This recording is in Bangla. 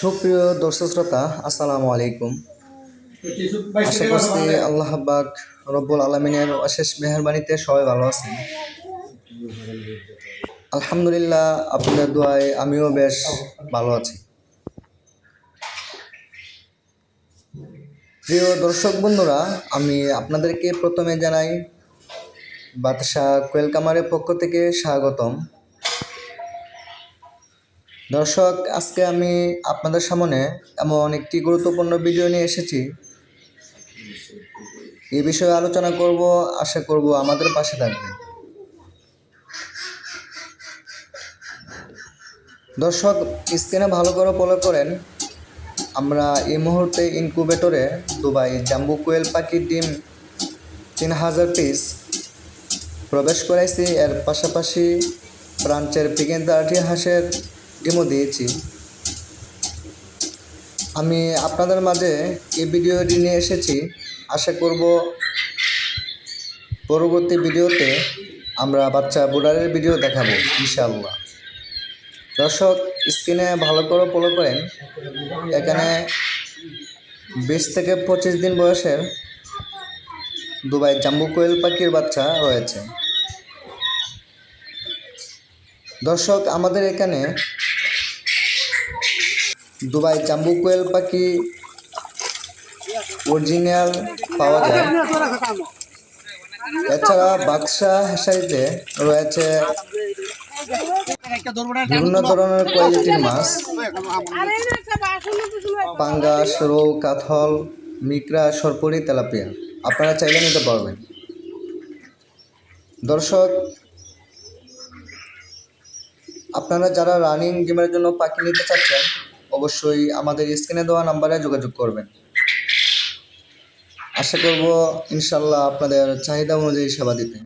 সুপ্রিয় দর্শক শ্রোতা, আসসালামু আলাইকুম। আশা করছি আল্লাহ পাক রব্বুল আলমিনের অশেষ মেহরবানিতে সবাই ভালো আছেন। আলহামদুলিল্লাহ, আপনাদের দোয়ায় আমিও বেশ ভালো আছি। প্রিয় দর্শক বন্ধুরা, আমি আপনাদেরকে প্রথমে জানাই, বাদশাহ কোয়েল কামারের পক্ষ থেকে স্বাগতম। দর্শক, আজকে আমি আপনাদের সামনে এমন একটি গুরুত্বপূর্ণ ভিডিও নিয়ে এসেছি। এই বিষয়ে আলোচনা করব, আশা করব আমাদের পাশে থাকবেন। দর্শক, স্ক্রিনে ভালো করে ফলো করেন। আমরা এই মুহূর্তে ইনকুবেটরে দুবাই জাম্বু কোয়েল পাখির ডিম তিন হাজার পিস প্রবেশ করাইছি। এর পাশাপাশি ব্রাঞ্চের পিকেন হাঁসের ডিমও দিয়েছি। আমি আপনাদের মাঝে এই ভিডিওটি নিয়ে এসেছি। আশা করব পরবর্তী ভিডিওতে আমরা বাচ্চা বুডারের ভিডিও দেখাবো, ইনশাআল্লাহ। দর্শক, স্ক্রিনে ভালো করে ফলো করেন। এখানে বিশ থেকে পঁচিশ দিন বয়সের দুবাই জাম্বু কোয়েল পাখির বাচ্চা রয়েছে। দর্শক, আমাদের এখানে দুবাই জাম্বু কোয়েল পাখি, অরিজিনাল পাওয়া যায়। এছাড়া বাদশা হেসারিতে রয়েছে বিভিন্ন ধরনের কোয়ালিটির মাছ। পাঙ্গাস, রৌ, কাথল, মিকরা সরপুরি তেলাপিয়া। আপনারা চাইলে নিতে পারবেন। দর্শক, আপনারা যারা রানিং গেমের জন্য পাখি নিতে চাচ্ছেন অবশ্যই আমাদের স্ক্রিনে দেওয়া নাম্বারে যোগাযোগ করবেন। আশা করব ইনশাল্লাহ আপনাদের চাহিদা অনুযায়ী সেবা দিতে।